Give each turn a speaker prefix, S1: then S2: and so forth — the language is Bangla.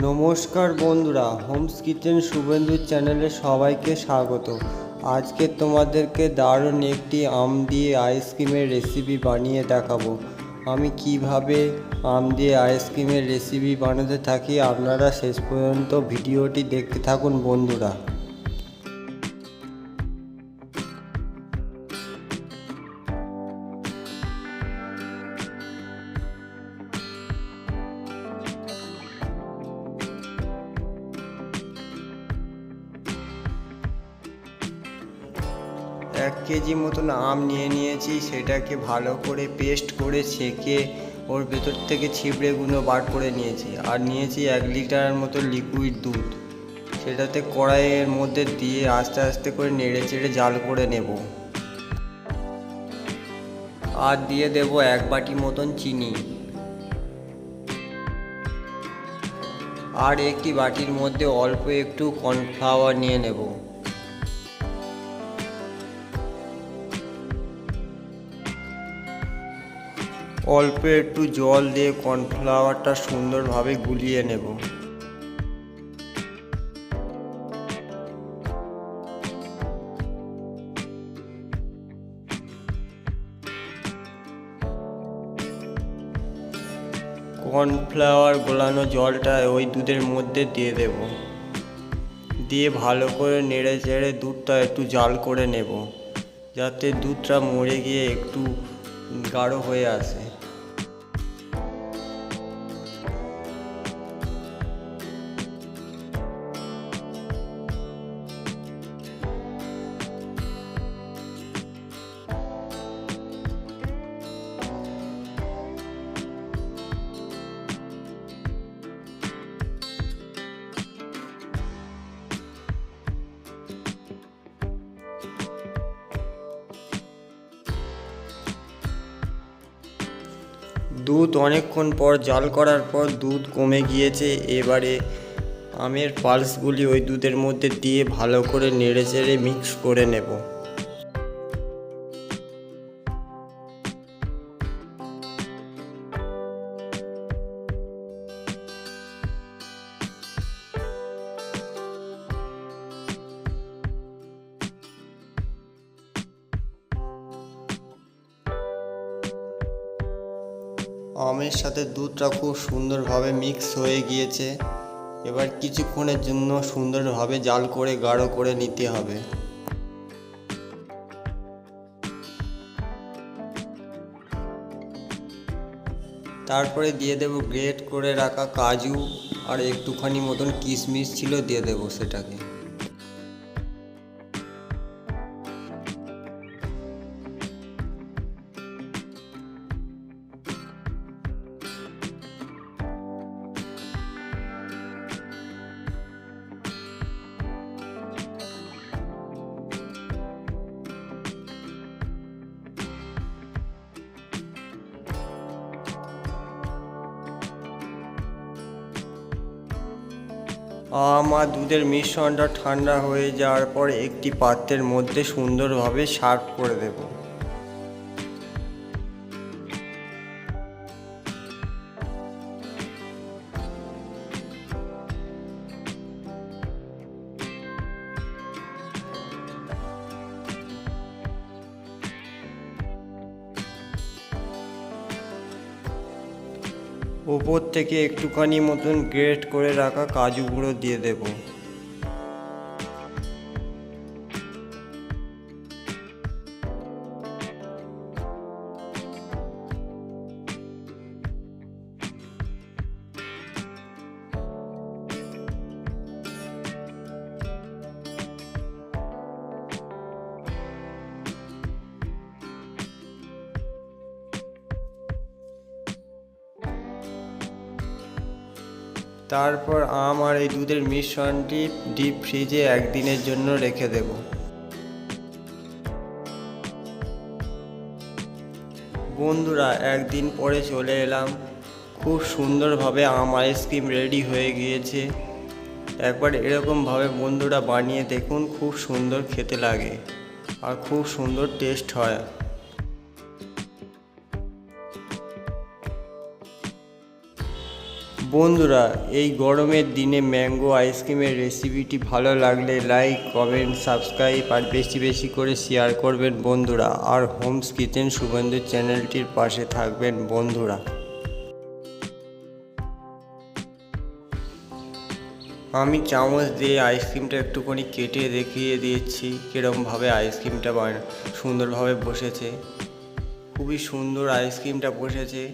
S1: নমস্কার বন্ধুরা হোমস কিচেন শুভেন্দু চ্যানেলে সবাইকে স্বাগত। আজকে তোমাদেরকে দারুণ একটি আম দিয়ে আইসক্রিমের রেসিপি বানিয়ে দেখাবো। আমি কীভাবে আম দিয়ে আইসক্রিমের রেসিপি বানাতে থাকি আপনারা শেষ পর্যন্ত ভিডিওটি দেখতে থাকুন বন্ধুরা। এক কেজি মতন আম নিয়ে নিয়েছি, সেটাকে ভালো করে পেস্ট করে ছেঁকে ওর ভেতর থেকে ছিবড়েগুলো বার করে নিয়েছি। আর নিয়েছি এক লিটারের মতো লিকুইড দুধ। সেটাতে কড়াইয়ের মধ্যে দিয়ে আস্তে আস্তে করে নেড়ে চেড়ে জাল করে নেব। আর দিয়ে দেব এক বাটি মতন চিনি। আর একটি বাটির মধ্যে অল্প একটু কর্নফ্লাওয়ার নিয়ে নেব। অল্প একটু জল দিয়ে কর্নফ্লাওয়ারটা সুন্দরভাবে গুলিয়ে নেব। কর্নফ্লাওয়ার গোলানো জলটা ওই দুধের মধ্যে দিয়ে দেব। দিয়ে ভালো করে নেড়ে চেড়ে দুধটা একটু জাল করে নেব, যাতে দুধটা মরে গিয়ে একটু গাঢ় হয়ে আসে। দুধ অনেকক্ষণ পর জাল করার পর দুধ কমে গিয়েছে। এবারে আমের পালসগুলি ওই দুধের মধ্যে দিয়ে ভালো করে নেড়ে চেড়ে মিক্স করে নেব। আমের সাথে দুধটা খুব সুন্দরভাবে মিক্স হয়ে গিয়েছে। এবার কিছুক্ষণের জন্য সুন্দরভাবে জাল করে, গাঢ় করে নিতে হবে। তারপরে দিয়ে দেব গ্রেট করে রাখা কাজু, আর একটুখানি মতন কিশমিশ ছিল, দিয়ে দেবো সেটাকে। আম আর দুধের মিশ্রণটা ঠান্ডা হয়ে যাওয়ার পর একটি পাত্রের মধ্যে সুন্দরভাবে সার্ভ করে দেব। ওপর থেকে একটুখানি মতন গ্রেট করে রাখা কাজু গুঁড়ো দিয়ে দেব। তারপর আম আর এই দুধের মিশ্রণটি ডিপ ফ্রিজে একদিনের জন্য রেখে দেব। বন্ধুরা, একদিন পরে চলে এলাম। খুব সুন্দরভাবে আম আইসক্রিম রেডি হয়ে গিয়েছে। একবার এরকমভাবে বন্ধুরা বানিয়ে দেখুন, খুব সুন্দর খেতে লাগে আর খুব সুন্দর টেস্ট হয়। বন্ধুরা, এই গরমের দিনে ম্যাঙ্গো আইসক্রিমের রেসিপিটি ভালো লাগলে লাইক কমেন্ট সাবস্ক্রাইব আর বেশি বেশি করে শেয়ার করবেন বন্ধুরা। আর হোমস কিচেন সুগন্ধু চ্যানেলটির পাশে থাকবেন বন্ধুরা। আমি চামচ দিয়ে আইসক্রিমটা একটুখানি কেটে দেখিয়ে দিয়েছি কীরমভাবে আইসক্রিমটা সুন্দরভাবে বসেছে। খুবই সুন্দর আইসক্রিমটা বসেছে।